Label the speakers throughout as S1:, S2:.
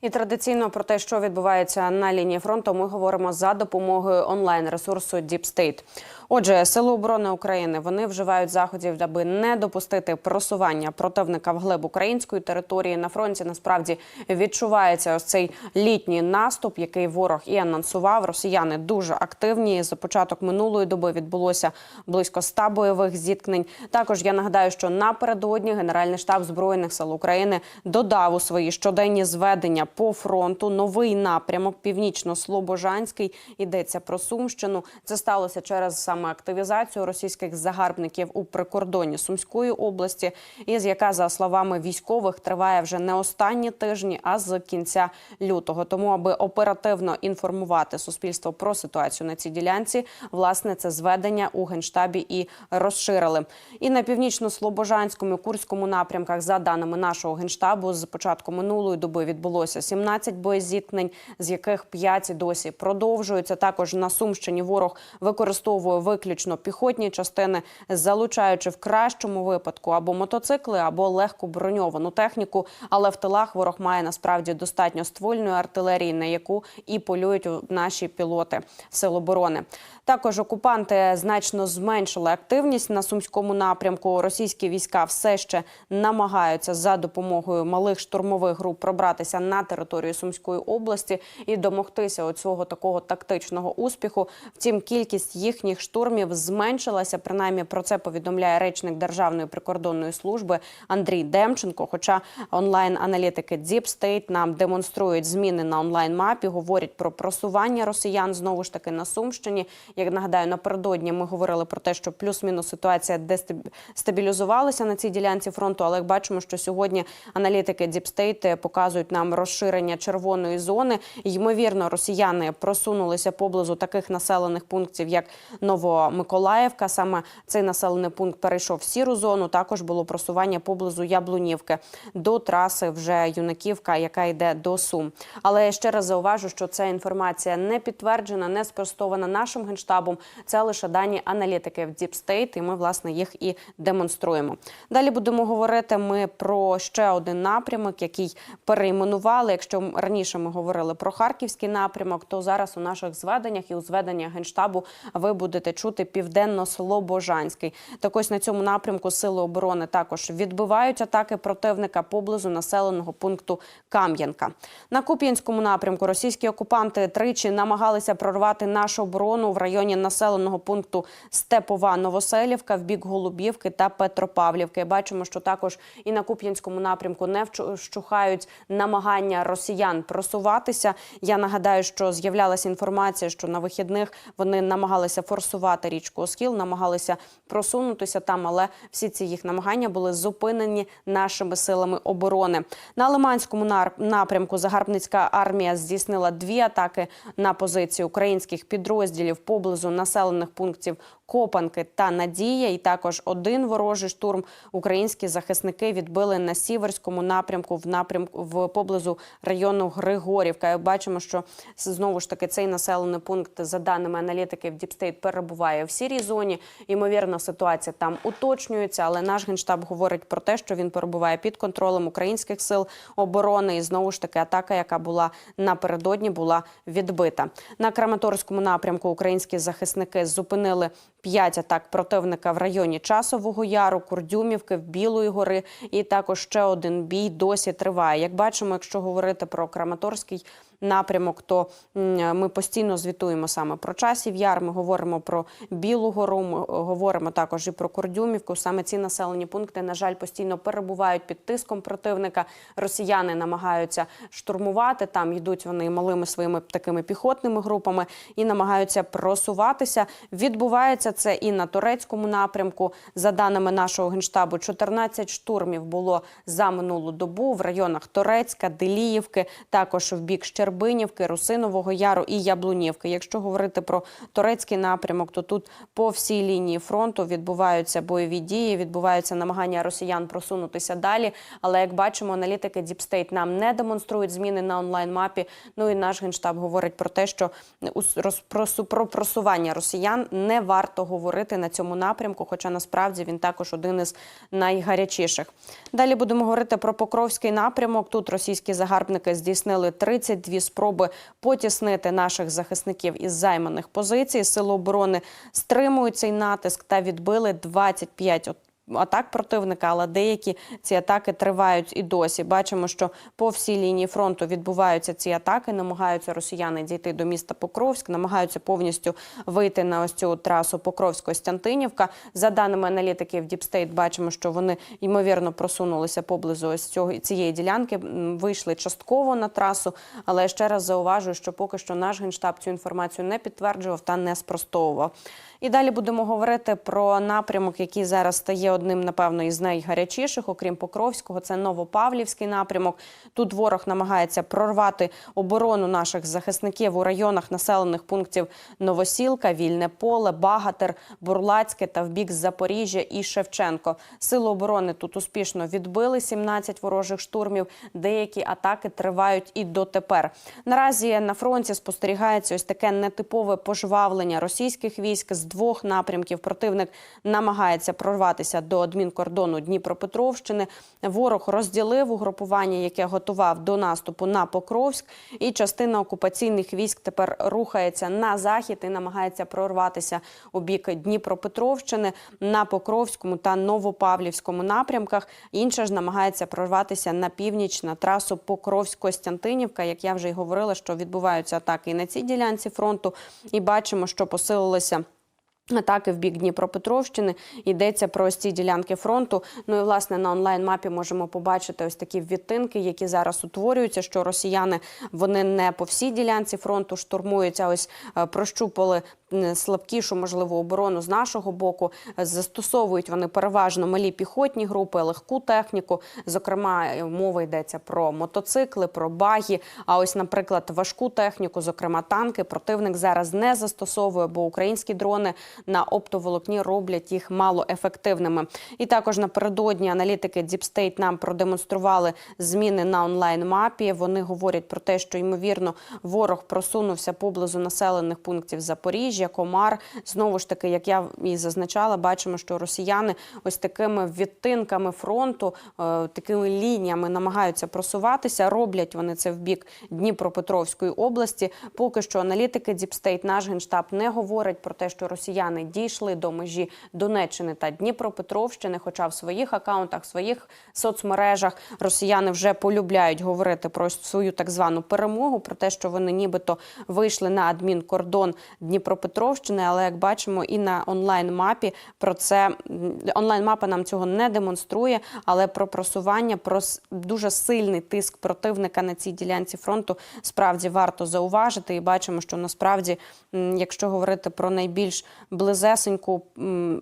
S1: І традиційно про те, що відбувається на лінії фронту, ми говоримо за допомогою онлайн ресурсу Deep State. Отже, сили оборони України вони вживають заходів, аби не допустити просування противника вглиб української території. На фронті насправді відчувається ось цей літній наступ, який ворог і анонсував. Росіяни дуже активні. За початок минулої доби відбулося близько 100 бойових зіткнень. Також я нагадаю, що напередодні Генеральний штаб збройних сил України додав у свої щоденні зведення по фронту новий напрямок північно-слобожанський. Йдеться про Сумщину. Це сталося через саме активізацію російських загарбників у прикордонні Сумської області, із яка за словами військових триває вже не останні тижні, а з кінця лютого. Тому, аби оперативно інформувати суспільство про ситуацію на цій ділянці, власне, це зведення у генштабі і розширили. І на північно-слобожанському і курському напрямках, за даними нашого генштабу, з початку минулої доби відбулося 17 боєзіткнень, з яких 5 досі продовжуються. Також на Сумщині ворог використовує виключно піхотні частини, залучаючи в кращому випадку або мотоцикли, або легко броньовану техніку. Але в тилах ворог має насправді достатньо ствольної артилерії, на яку і полюють наші пілоти сил оборони. Також окупанти значно зменшили активність на сумському напрямку. Російські війська все ще намагаються за допомогою малих штурмових груп пробратися на територію Сумської області і домогтися цього такого тактичного успіху. Втім, кількість їхніх штурмів зменшилася. Принаймні про це повідомляє речник Державної прикордонної служби Андрій Демченко. Хоча онлайн-аналітики Deep нам демонструють зміни на онлайн-мапі, говорять про просування росіян знову ж таки на Сумщині. Як нагадаю, напередодні ми говорили про те, що плюс-мінус ситуація дестабілізувалася на цій ділянці фронту. Але бачимо, що сьогодні аналітики State показують нам розширення червоної зони. Ймовірно, росіяни просунулися поблизу таких населених пунктів, як Новомиколаївка. Саме цей населений пункт перейшов в сіру зону. Також було просування поблизу Яблунівки до траси вже юнаківка, яка йде до Сум. Але я ще раз зауважу, що ця інформація не підтверджена, не спростована нашим генштабом. Це лише дані аналітики в Deep State, і ми власне їх і демонструємо. Далі будемо говорити ми про ще один напрямок, який перейменували. Якщо раніше ми говорили про харківський напрямок, то зараз у наших зведеннях і у зведеннях генштабу ви будете чути південно-слобожанський. Так ось на цьому напрямку сили оборони також відбивають атаки противника поблизу населеного пункту Кам'янка. На Куп'янському напрямку російські окупанти тричі намагалися прорвати нашу оборону в районі населеного пункту Степова Новоселівка в бік Голубівки та Петропавлівки. Бачимо, що також і на Куп'янському напрямку не вщухають намагання росіян просуватися. Я нагадаю, що з'являлася інформація, що на вихідних вони намагалися форсувати річку Оскіл, намагалися просунутися там, але всі ці їх намагання були зупинені нашими силами оборони. На Лиманському напрямку загарбницька армія здійснила дві атаки на позиції українських підрозділів поблизу населених пунктів Копанки та Надія. І також один ворожий штурм українські захисники відбили на сіверському напрямку в напрямку в поблизу району Григорівка. Бачимо, що знову ж таки цей населений пункт, за даними аналітиків, Діпстейт перебуває в сірій зоні. Ймовірно, ситуація там уточнюється, але наш генштаб говорить про те, що він перебуває під контролем українських сил оборони. І знову ж таки атака, яка була напередодні, була відбита на Краматорському напрямку. Українські захисники зупинили п'ять атак противника в районі Часового Яру, Курдюмівки, Білої гори. І також ще один бій досі триває. Як бачимо, якщо говорити про Краматорський напрямок, то ми постійно звітуємо саме про часів яр. Ми говоримо про Білу Гору, ми говоримо також і про Курдюмівку. Саме ці населені пункти, на жаль, постійно перебувають під тиском противника. Росіяни намагаються штурмувати. Там йдуть вони малими своїми такими піхотними групами і намагаються просуватися. Відбувається це і на турецькому напрямку. За даними нашого генштабу, 14 штурмів було за минулу добу в районах Торецька, Деліївки, також в бік Щербинівки, Русинового Яру і Яблунівки. Якщо говорити про турецький напрямок, то тут по всій лінії фронту відбуваються бойові дії, відбуваються намагання росіян просунутися далі. Але як бачимо, аналітики State нам не демонструють зміни на онлайн мапі. Ну і наш генштаб говорить про те, що с- про про просування росіян не варто говорити на цьому напрямку, хоча насправді він також один із найгарячіших. Далі будемо говорити про Покровський напрямок. Тут російські загарбники здійснили 32 спроби потіснити наших захисників із займаних позицій. Сили оборони стримують цей натиск та відбили 25 от- атак противника, але деякі ці атаки тривають і досі. Бачимо, що по всій лінії фронту відбуваються ці атаки. Намагаються росіяни дійти до міста Покровськ, намагаються повністю вийти на ось цю трасу Покровськ-Костянтинівка. За даними аналітиків State, бачимо, що вони ймовірно просунулися поблизу ось цього цієї ділянки. Вийшли частково на трасу, але ще раз зауважую, що поки що наш генштаб цю інформацію не підтверджував та не спростовував. І далі будемо говорити про напрямок, який зараз стає одним, напевно, із найгарячіших, окрім Покровського. Це Новопавлівський напрямок. Тут ворог намагається прорвати оборону наших захисників у районах населених пунктів Новосілка, Вільне Поле, Багатер, Бурлацьке та в бік Запоріжжя і Шевченко. Сили оборони тут успішно відбили 17 ворожих штурмів. Деякі атаки тривають і дотепер. Наразі на фронті спостерігається ось таке нетипове пожвавлення російських військ з двох напрямків. Противник намагається прорватися до адмінкордону Дніпропетровщини. Ворог розділив угрупування, яке готував до наступу на Покровськ, і частина окупаційних військ тепер рухається на захід і намагається прорватися у бік Дніпропетровщини на Покровському та Новопавлівському напрямках. Інша ж намагається прорватися на північ на трасу Покровськ-Костянтинівка. Як я вже й говорила, що відбуваються атаки і на цій ділянці фронту, і бачимо, що посилилися. Атаки в бік Дніпропетровщини йдеться про ось ці ділянки фронту. Ну і власне на онлайн мапі можемо побачити ось такі відтинки, які зараз утворюються. Що росіяни вони не по всій ділянці фронту штурмуються. ось е, прощупали слабкішу, можливо, оборону з нашого боку. Застосовують вони переважно малі піхотні групи, легку техніку. Зокрема, е, мова йдеться про мотоцикли, про багі. А ось, наприклад, важку техніку, зокрема танки, противник зараз не застосовує, бо українські дрони на оптоволокні роблять їх малоефективними. І також напередодні аналітики State нам продемонстрували зміни на онлайн мапі. Вони говорять про те, що ймовірно ворог просунувся поблизу населених пунктів Запоріжжя, Комар. Знову ж таки, як я і зазначала, бачимо, що росіяни ось такими відтинками фронту, е, такими лініями намагаються просуватися. Роблять вони це в бік Дніпропетровської області. Поки що аналітики State, наш генштаб не говорять про те, що росіяни дійшли до межі Донеччини та Дніпропетровщини. Хоча в своїх акаунтах, в своїх соцмережах росіяни вже полюбляють говорити про свою так звану перемогу, про те, що вони нібито вийшли на адмінкордон Дніпропетровщини. Але як бачимо, і на онлайн мапі про це онлайн мапа нам цього не демонструє. Але про просування, про дуже сильний тиск противника на цій ділянці фронту справді варто зауважити. І бачимо, що насправді, якщо говорити про найбільш близесеньку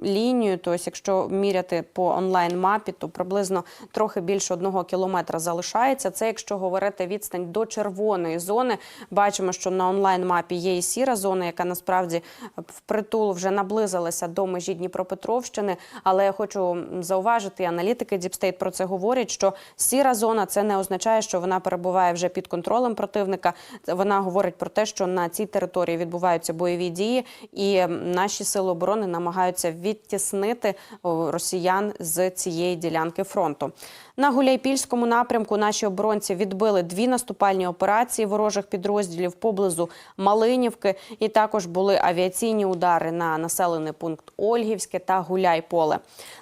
S1: лінію, то ось якщо міряти по онлайн мапі, то приблизно трохи більше одного кілометра залишається. Це якщо говорити відстань до червоної зони. Бачимо, що на онлайн мапі є і сіра зона, яка насправді впритул вже наблизилася до межі Дніпропетровщини. Але я хочу зауважити, аналітики State про це говорять, що сіра зона це не означає, що вона перебуває вже під контролем противника. Вона говорить про те, що на цій території відбуваються бойові дії, і наші сили оборони намагаються відтіснити росіян з цієї ділянки фронту. На Гуляйпільському напрямку наші оборонці відбили дві наступальні операції ворожих підрозділів поблизу Малинівки, і також були авіаційні удари на населений пункт Ольгівське та Гуляйполе.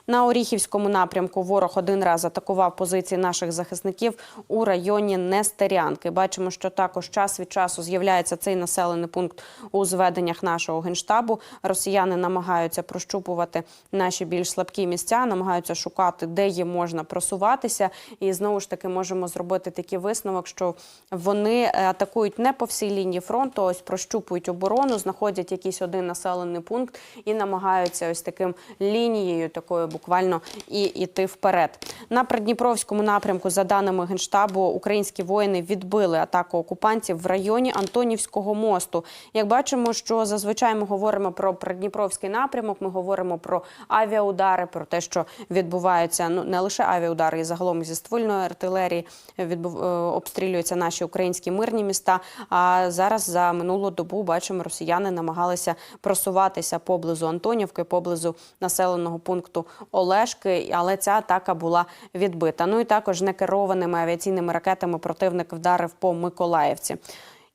S1: На Оріхівському напрямку ворог один раз атакував позиції наших захисників у районі Нестерянки. Бачимо, що також час від часу з'являється цей населений пункт у зведеннях нашого генштабу. Росіяни намагаються прощупувати наші більш слабкі місця, намагаються шукати, де їм можна просуватися. І знову ж таки можемо зробити такий висновок, що вони е, атакують не по всій лінії фронту, ось прощупують оборону, знаходять якийсь один населений пункт і намагаються ось таким лінією, такою буквально і йти вперед. На Придніпровському напрямку, за даними генштабу, українські воїни відбили атаку окупантів в районі Антонівського мосту. Як бачимо, що зазвичай ми говоримо про Придніпровський напрямок, ми говоримо про авіаудари, про те, що відбуваються ну не лише авіаудари, і загалом зі ствольної артилерії відбув е, обстрілюються наші українські мирні міста. А зараз за минулу добу бачимо, росіяни намагалися просуватися поблизу Антонівки, поблизу населеного пункту Олешки, але ця атака була відбита. Ну і також некерованими авіаційними ракетами противник вдарив по Миколаївці.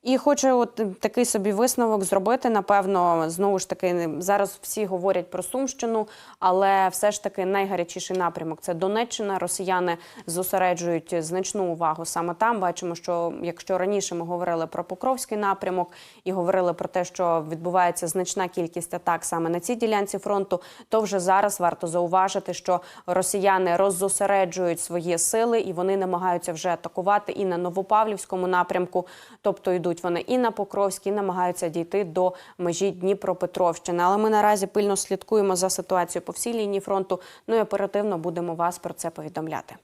S1: І хочу от такий собі висновок зробити. Напевно, знову ж таки, зараз всі говорять про Сумщину, але все ж таки найгарячіший напрямок це Донеччина. Росіяни зосереджують значну увагу саме там. Бачимо, що якщо раніше ми говорили про Покровський напрямок і говорили про те, що відбувається значна кількість атак саме на цій ділянці фронту, то вже зараз варто зауважити, що росіяни роззосереджують свої сили і вони намагаються вже атакувати і на Новопавлівському напрямку, тобто йдуть вони і на Покровський, і намагаються дійти до межі Дніпропетровщини. Але ми наразі пильно слідкуємо за ситуацією по всій лінії фронту. Ну і оперативно будемо вас про це повідомляти.